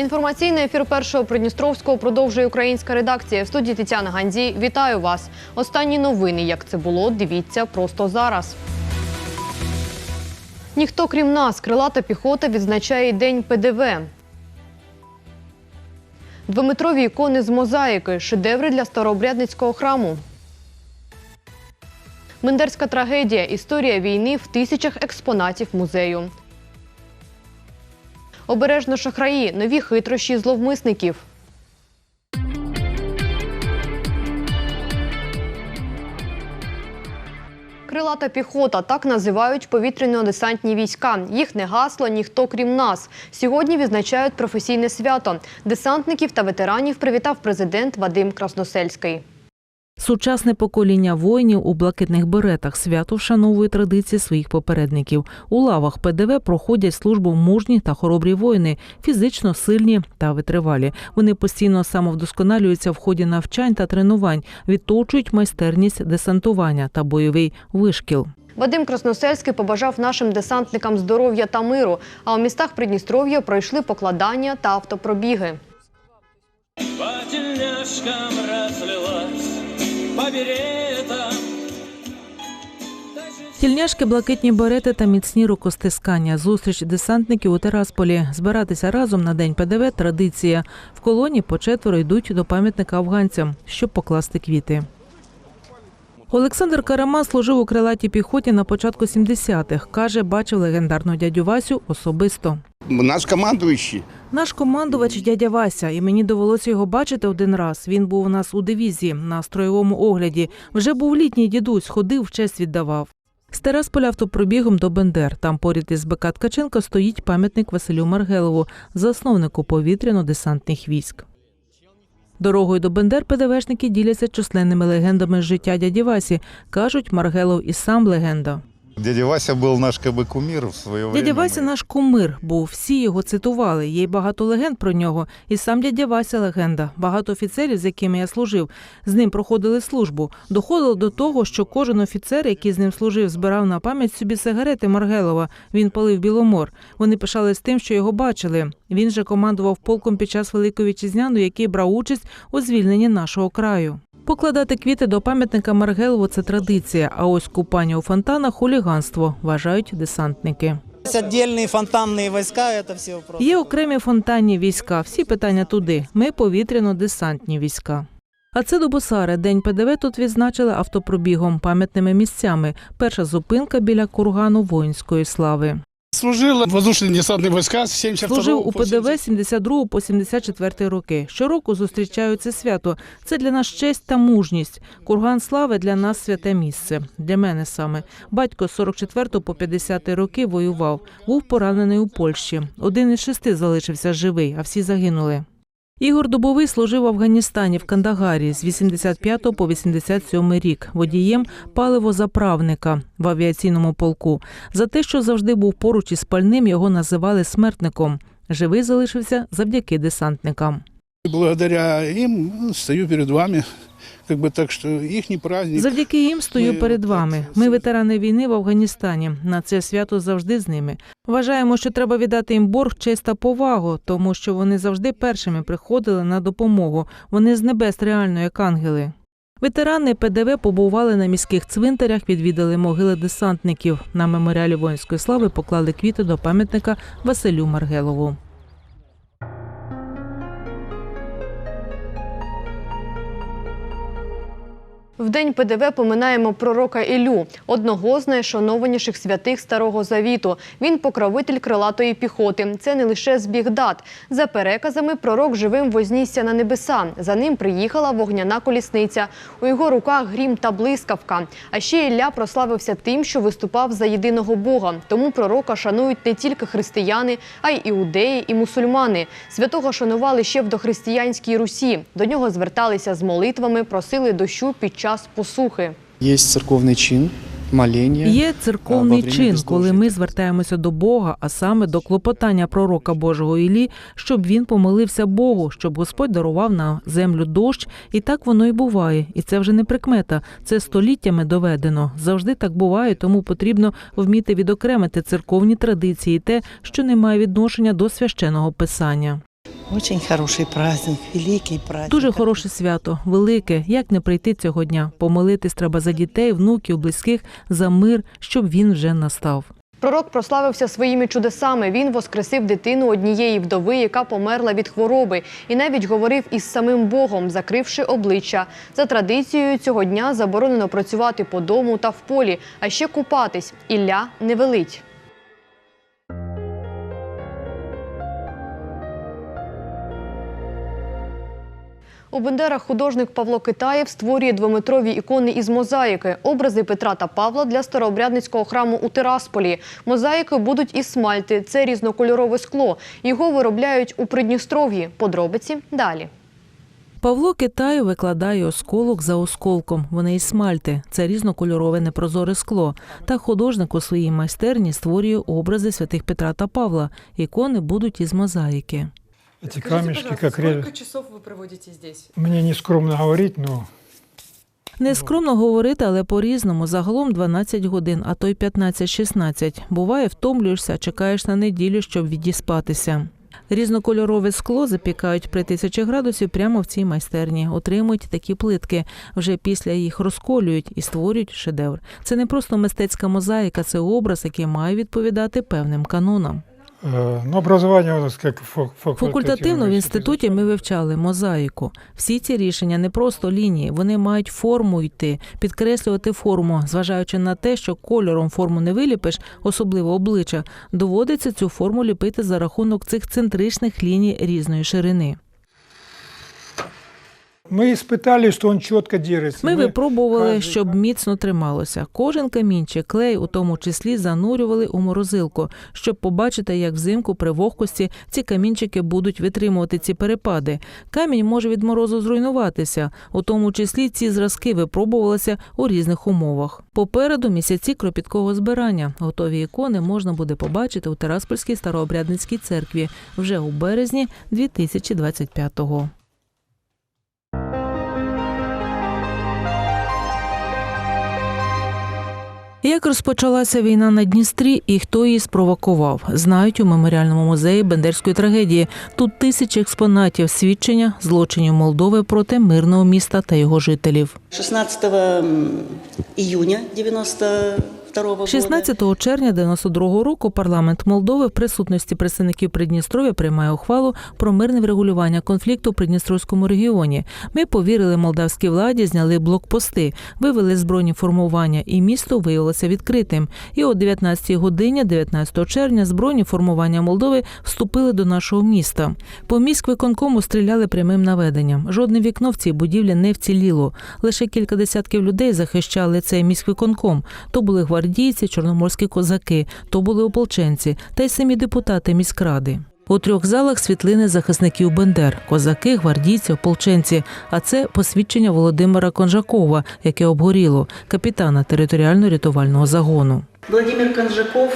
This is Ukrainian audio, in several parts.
Інформаційний ефір першого Придністровського продовжує українська редакція. В студії Тетяна Гандзі. Вітаю вас. Останні новини, як це було, дивіться просто зараз. Ніхто крім нас, крилата піхота відзначає День ПДВ. Двометрові ікони з мозаїки, шедеври для старообрядницького храму. Мендерська трагедія. Історія війни в тисячах експонатів музею. Обережно шахраї, нові хитрощі зловмисників. Крилата піхота так називають повітряно-десантні війська. Їхнє гасло ніхто крім нас. Сьогодні відзначають професійне свято. Десантників та ветеранів привітав президент Вадим Красносельський. Сучасне покоління воїнів у блакитних беретах свято вшановує традиції своїх попередників. У лавах ПДВ проходять службу мужні та хоробрі воїни, фізично сильні та витривалі. Вони постійно самовдосконалюються в ході навчань та тренувань, відточують майстерність десантування та бойовий вишкіл. Вадим Красносельський побажав нашим десантникам здоров'я та миру. А у містах Придністров'я пройшли покладання та автопробіги. По разлилась Тільняшки, блакитні берети та міцні рукостискання. Зустріч десантників у Терасполі. Збиратися разом на день ПДВ – традиція. В колоні по четверо йдуть до пам'ятника афганцям, щоб покласти квіти. Олександр Караман служив у крилатій піхоті на початку 70-х. Каже, бачив легендарну дядю Васю особисто. Наш командуючий. Наш командувач дядя Вася, і мені довелося його бачити один раз. Він був у нас у дивізії на строєвому огляді. Вже був літній дідусь, ходив, честь віддавав. З Терасполя автопробігом до Бендер. Там поряд із БК Ткаченка стоїть пам'ятник Василю Маргелову, засновнику повітряно-десантних військ. Дорогою до Бендер ПДВшники діляться численними легендами життя дяді Васі. Кажуть, Маргелов і сам легенда. Дядя Вася был наш как бы кумир в свое время. Дядя Вася Мы- наш кумир був, всі його цитували. Є й багато легенд про нього. І сам дядя Вася легенда. Багато офіцерів, з якими я служив, з ним проходили службу. Доходило до того, що кожен офіцер, який з ним служив, збирав на пам'ять собі сигарети Маргелова. Він палив Біломор. Вони пишались тим, що його бачили. Він же командував полком під час Великої Вітчизняної, який брав участь у звільненні нашого краю. Покладати квіти до пам'ятника Маргелову це традиція. А ось купання у фонтанах хуліганство, вважають десантники. Есть отдельные фонтанные войска, это все просто. Є окремі фонтанні війська. Всі питання туди. Ми повітряно-десантні війська. А це до Босари. День ПДВ тут відзначили автопробігом, пам'ятними місцями. Перша зупинка біля кургану воїнської слави. Служил в воздушно-десантные войска с 72 Служив у ПДВ 72 по 74 роки. Щороку зустрічають це свято. Це для нас честь та мужність. Курган слави для нас святе місце. Для мене саме. Батько з 44 по 50 роки воював. Був поранений у Польщі. Один із шести залишився живий, а всі загинули. Ігор Дубовий служив в Афганістані в Кандагарі з 85 по 87 рік водієм паливозаправника в авіаційному полку. За те, що завжди був поруч із пальним, його називали смертником. Живий залишився завдяки десантникам. Благодаря їм стою перед вами. Бы так что их праздник. Завдяки їм стою Ми перед вами. Ми ветерани війни в Афганістані. На це свято завжди з ними. Вважаємо, що треба віддати їм борг, честь та повагу, тому що вони завжди першими приходили на допомогу. Вони з небес реально як ангели. Ветерани ПДВ побували на міських цвинтарях, відвідали могили десантників. На меморіалі воїнської слави поклали квіти до пам'ятника Василю Маргелову. В день ПДВ поминаємо пророка Ілю, одного з найшанованіших святих Старого Завіту. Він покровитель крилатої піхоти. Це не лише збіг дат. За переказами, пророк живим вознісся на небеса. За ним приїхала вогняна колісниця. У його руках грім та блискавка. А ще Ілля прославився тим, що виступав за єдиного Бога. Тому пророка шанують не тільки християни, а й іудеї і мусульмани. Святого шанували ще в дохристиянській Русі. До нього зверталися з молитвами, просили дощу під час посухи. Есть церковный чин, моление. Є церковний чин, коли ми звертаємося до Бога, а саме до клопотання пророка Божого Іллі, щоб він помолився Богу, щоб Господь дарував на землю дощ, і так воно і буває. І це вже не прикмета. Це століттями доведено. Завжди так буває, тому потрібно вміти відокремити церковні традиції, те, що не має відношення до священого писання. Очень хороший праздник, великий праздник. Дуже хороше свято, велике. Як не прийти цього дня? Помолитись треба за дітей, внуків, близьких, за мир, щоб він вже настав. Пророк прославився своїми чудесами. Він воскресив дитину однієї вдови, яка померла від хвороби, і навіть говорив із самим Богом, закривши обличчя. За традицією цього дня заборонено працювати по дому та в полі, а ще купатись. Ілля не велить. У Бендерах художник Павло Китаєв створює двометрові ікони із мозаїки. Образи Петра та Павла для старообрядницького храму у Тирасполі. Мозаїки будуть із смальти. Це різнокольорове скло. Його виробляють у Придністров'ї. Подробиці далі. Павло Китаю викладає осколок за осколком. Вони із смальти. Це різнокольорове непрозоре скло. Та художник у своїй майстерні створює образи святих Петра та Павла. Ікони будуть із мозаїки. Эти Скажите, камешки, как сколько часов вы проводите здесь? Мне не скромно говорить, но Не скромно говорити, але по-різному. Загалом 12 годин, а то й 15-16. Буває, втомлюєшся, чекаєш на неділю, щоб відіспатися. Різнокольорове скло запікають при тисячі градусів прямо в цій майстерні. Отримують такі плитки. Вже після їх розколюють і створюють шедевр. Це не просто мистецька мозаїка, це образ, який має відповідати певним канонам. Э, ну, образування у нас как Факультативно в інституті ми вивчали мозаїку. Всі ці рішення не просто лінії, вони мають форму йти, підкреслювати форму, зважаючи на те, що кольором форму не виліпиш, особливо обличчя, доводиться цю форму ліпити за рахунок цих центричних ліній різної ширини. Мы испытали, что он четко держится. Ми Мы випробували, кожен щоб кам- міцно трималося. Кожен камінчик, клей, у тому числі, занурювали у морозилку, щоб побачити, як взимку при вогкості ці камінчики будуть витримувати ці перепади. Камінь може від морозу зруйнуватися, у тому числі ці зразки випробувалися у різних умовах. Попереду місяці кропіткого збирання. Готові ікони можна буде побачити у Тераспольській старообрядницькій церкві вже у березні 2025-го. Як розпочалася війна на Дністрі і хто її спровокував, знають у меморіальному музеї Бендерської трагедії. Тут тисячі експонатів свідчення злочинів Молдови проти мирного міста та його жителів. 16 іюня июня 92 года. 16 червня 92 року парламент Молдови в присутності представників Придністров'я приймає ухвалу про мирне врегулювання конфлікту в Придністровському регіоні. Ми повірили молдавській владі, зняли блокпости, вивели збройні формування, і місто виявилося відкритим. І о 19 годині 19 червня збройні формування Молдови вступили до нашого міста. По міськвиконкому стріляли прямим наведенням. Жодне вікно в цій будівлі не вціліло. Лише кілька десятків людей захищали цей міськвиконком. То були гвардійці, чорноморські козаки, то були ополченці, та й самі депутати міськради. У трьох залах світлини захисників Бендер, козаки, гвардійці, ополченці. А це посвідчення Володимира Конжакова, яке обгоріло, капітана територіально-рятувального загону. Володимир Конжаков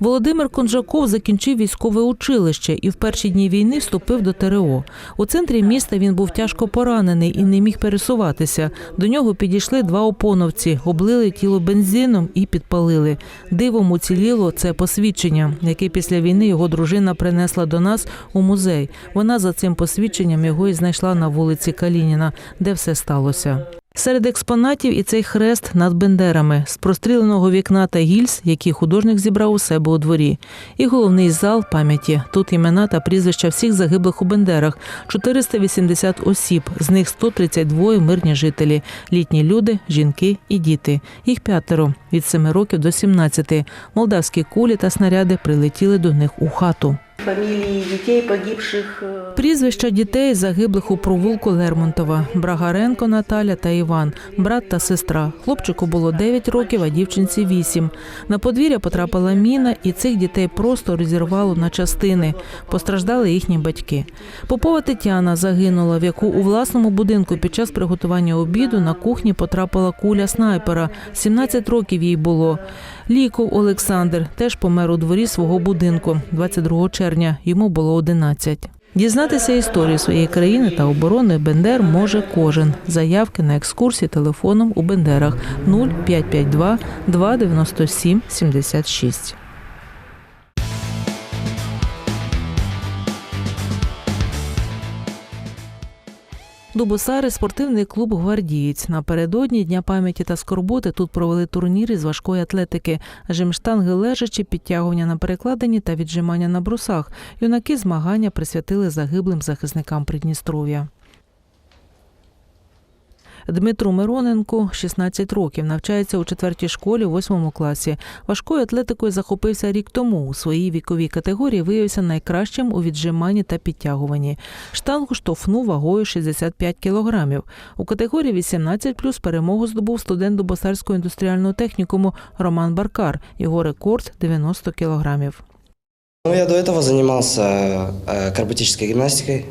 Володимир Конжаков закінчив військове училище і в перші дні війни вступив до ТРО. У центрі міста він був тяжко поранений і не міг пересуватися. До нього підійшли два опоновці, облили тіло бензином і підпалили. Дивом уціліло це посвідчення, яке після війни його дружина принесла до нас у музей. Вона за цим посвідченням його і знайшла на вулиці Калініна, де все сталося. Серед експонатів і цей хрест над бендерами з простріленого вікна та гільз, які художник зібрав у себе у дворі, і головний зал пам'яті. Тут імена та прізвища всіх загиблих у бендерах 480 осіб, з них 132 мирні жителі, літні люди, жінки і діти. Їх п'ятеро від 7 років до 17. Молдавські кулі та снаряди прилетіли до них у хату. Фамилии детей погибших. э, Прізвища дітей загиблих у провулку Лермонтова, Брагаренко Наталя та Іван, брат та сестра. Хлопчику було 9 років, а дівчинці 8. На подвір'я потрапила міна, і цих дітей просто розірвало на частини. Постраждали їхні батьки. Попова Тетяна загинула, в яку у власному будинку під час приготування обіду на кухні потрапила куля снайпера. 17 років їй було. Ліков Олександр теж помер у дворі свого будинку 22 червня. Йому було 11. Дізнатися історію своєї країни та оборони Бендер може кожен. Заявки на екскурсії телефоном у Бендерах 0552 297 76. Дубосари спортивний клуб Гвардієць. Напередодні Дня пам'яті та скорботи тут провели турніри з важкої атлетики, жимштанги лежачі, підтягування на перекладині та віджимання на брусах. Юнаки змагання присвятили загиблим захисникам Придністров'я. Дмитру Мироненку 16 років, навчається у четвертій школі, восьмому класі. Важкою атлетикою захопився рік тому. У своїй віковій категорії виявився найкращим у віджиманні та підтягуванні. Штангу штовхнув вагою 65 кілограмів. У категорії 18+, перемогу здобув студент Дубосарського індустріального технікуму Роман Баркар. Його рекорд 90 кілограмів. Ну, я до этого занимался э, акробатической гимнастикой.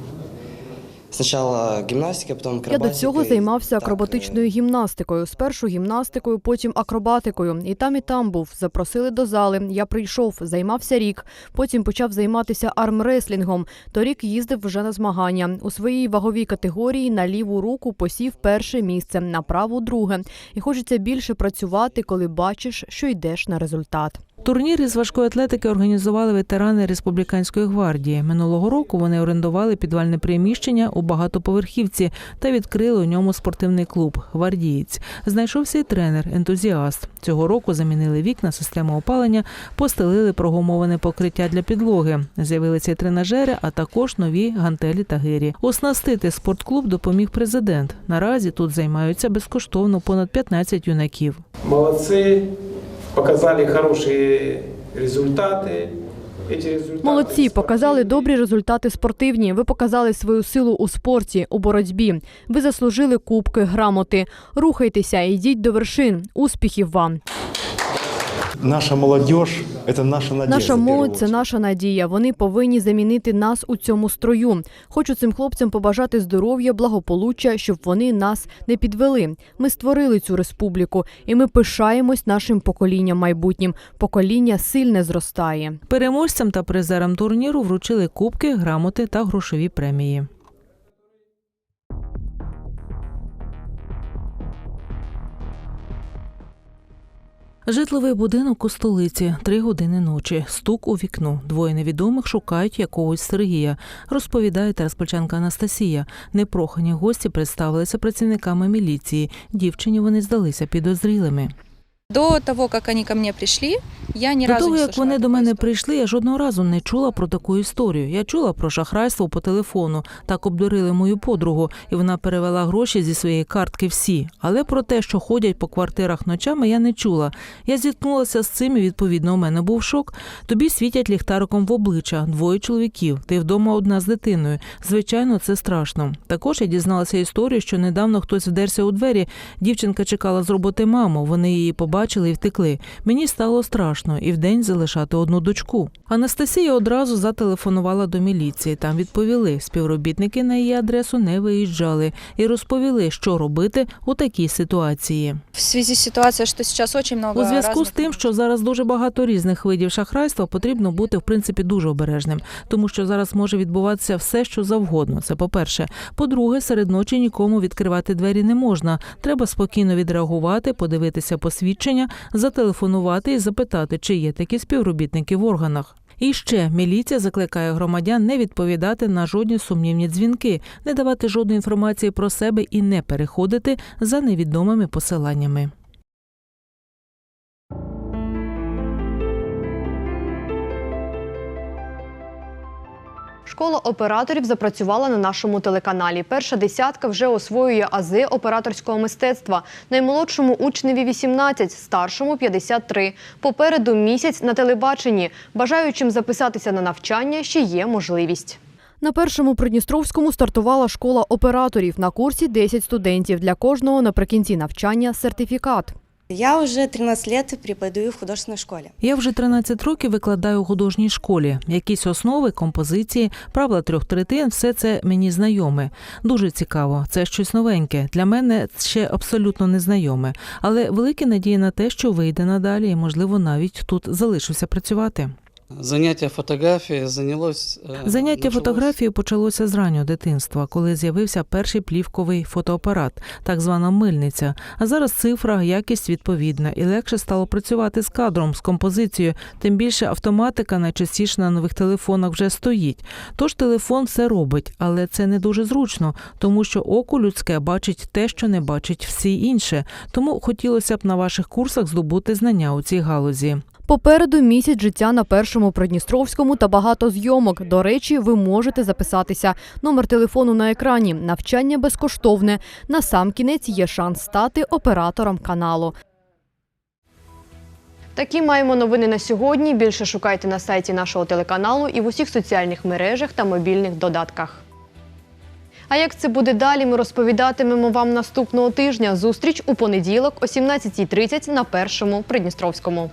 Сначала гимнастика, потом Я до цього займався акробатичною гімнастикою. Спершу гімнастикою, потім акробатикою. І там, і там був. Запросили до зали. Я прийшов, займався рік. Потім почав займатися армреслінгом. Торік їздив вже на змагання. У своїй ваговій категорії на ліву руку посів перше місце, на праву друге. І хочеться більше працювати, коли бачиш, що йдеш на результат. Турніри з важкої атлетики організували ветерани республіканської гвардії. Минулого року вони орендували підвальне приміщення у багатоповерхівці та відкрили у ньому спортивний клуб Гвардієць. Знайшовся і тренер, ентузіаст. Цього року замінили вікна, систему опалення, постелили прогумоване покриття для підлоги. З'явилися й тренажери, а також нові гантелі та гирі. Оснастити спортклуб допоміг президент. Наразі тут займаються безкоштовно понад 15 юнаків. Молодцы, показали хорошие результаты. Эти результаты Молодці, показали спортивные. добрі результати спортивні. Ви показали свою силу у спорті, у боротьбі. Ви заслужили кубки, грамоти. Рухайтеся, йдіть до вершин. Успіхів вам! Наша молодежь – это наша надежда. Наша молодь це наша надія. Вони повинні замінити нас у цьому строю. Хочу цим хлопцям побажати здоров'я, благополуччя, щоб вони нас не підвели. Ми створили цю республіку, і ми пишаємось нашим поколінням майбутнім. Покоління сильне зростає. Переможцям та призерам турніру вручили кубки, грамоти та грошові премії. Житловий будинок у столиці. Три години ночі. Стук у вікно. Двоє невідомих шукають якогось Сергія. Розповідає тераспольчанка Анастасія. Непрохані гості представилися працівниками міліції. Дівчині вони здалися підозрілими. До того, как они ко мне пришли, я ни До разу того, не як вони до мене прийшли, я жодного разу не чула про таку історію. Я чула про шахрайство по телефону. Так обдурили мою подругу, і вона перевела гроші зі своєї картки всі. Але про те, що ходять по квартирах ночами, я не чула. Я зіткнулася з цим, і відповідно у мене був шок. Тобі світять ліхтариком в обличчя, двоє чоловіків. Ти вдома одна з дитиною. Звичайно, це страшно. Також я дізналася історію, що недавно хтось вдерся у двері. Дівчинка чекала з роботи маму. Вони її побачили і втекли. Мені стало страшно і вдень залишати одну дочку. Анастасія одразу зателефонувала до міліції. Там відповіли, співробітники на її адресу не виїжджали і розповіли, що робити у такій ситуації. В связи с ситуацией, что сейчас очень много У зв'язку з тим, що зараз дуже багато різних видів шахрайства, потрібно бути в принципі дуже обережним, тому що зараз може відбуватися все, що завгодно. Це по-перше. По-друге, серед ночі нікому відкривати двері не можна. Треба спокійно відреагувати, подивитися посвідчення, зателефонувати і запитати, чи є такі співробітники в органах. І ще міліція закликає громадян не відповідати на жодні сумнівні дзвінки, не давати жодної інформації про себе і не переходити за невідомими посиланнями. Школа операторів запрацювала на нашому телеканалі. Перша десятка вже освоює ази операторського мистецтва. Наймолодшому учневі 18, старшому 53. Попереду місяць на телебаченні. Бажаючим записатися на навчання ще є можливість. На першому Придністровському стартувала школа операторів. На курсі 10 студентів. Для кожного наприкінці навчання сертифікат. Я вже 13 лет преподаю в художній школі. Я вже 13 років викладаю у художній школі. Якісь основи, композиції, правила трьох третин все це мені знайоме. Дуже цікаво. Це щось новеньке. Для мене ще абсолютно незнайоме. Але великі надії на те, що вийде надалі, і можливо навіть тут залишуся працювати. Заняття фотографії зайнялось... е, Заняття фотографією почалося з раннього дитинства, коли з'явився перший плівковий фотоапарат, так звана мильниця. А зараз цифра, якість відповідна, і легше стало працювати з кадром, з композицією. Тим більше автоматика найчастіше на нових телефонах вже стоїть. Тож телефон все робить, але це не дуже зручно, тому що око людське бачить те, що не бачить всі інше. Тому хотілося б на ваших курсах здобути знання у цій галузі. Попереду місяць життя на першому Придністровському та багато зйомок. До речі, ви можете записатися. Номер телефону на екрані. Навчання безкоштовне. На сам кінець є шанс стати оператором каналу. Такі маємо новини на сьогодні. Більше шукайте на сайті нашого телеканалу і в усіх соціальних мережах та мобільних додатках. А як це буде далі, ми розповідатимемо вам наступного тижня. Зустріч у понеділок о 17.30 на першому Придністровському.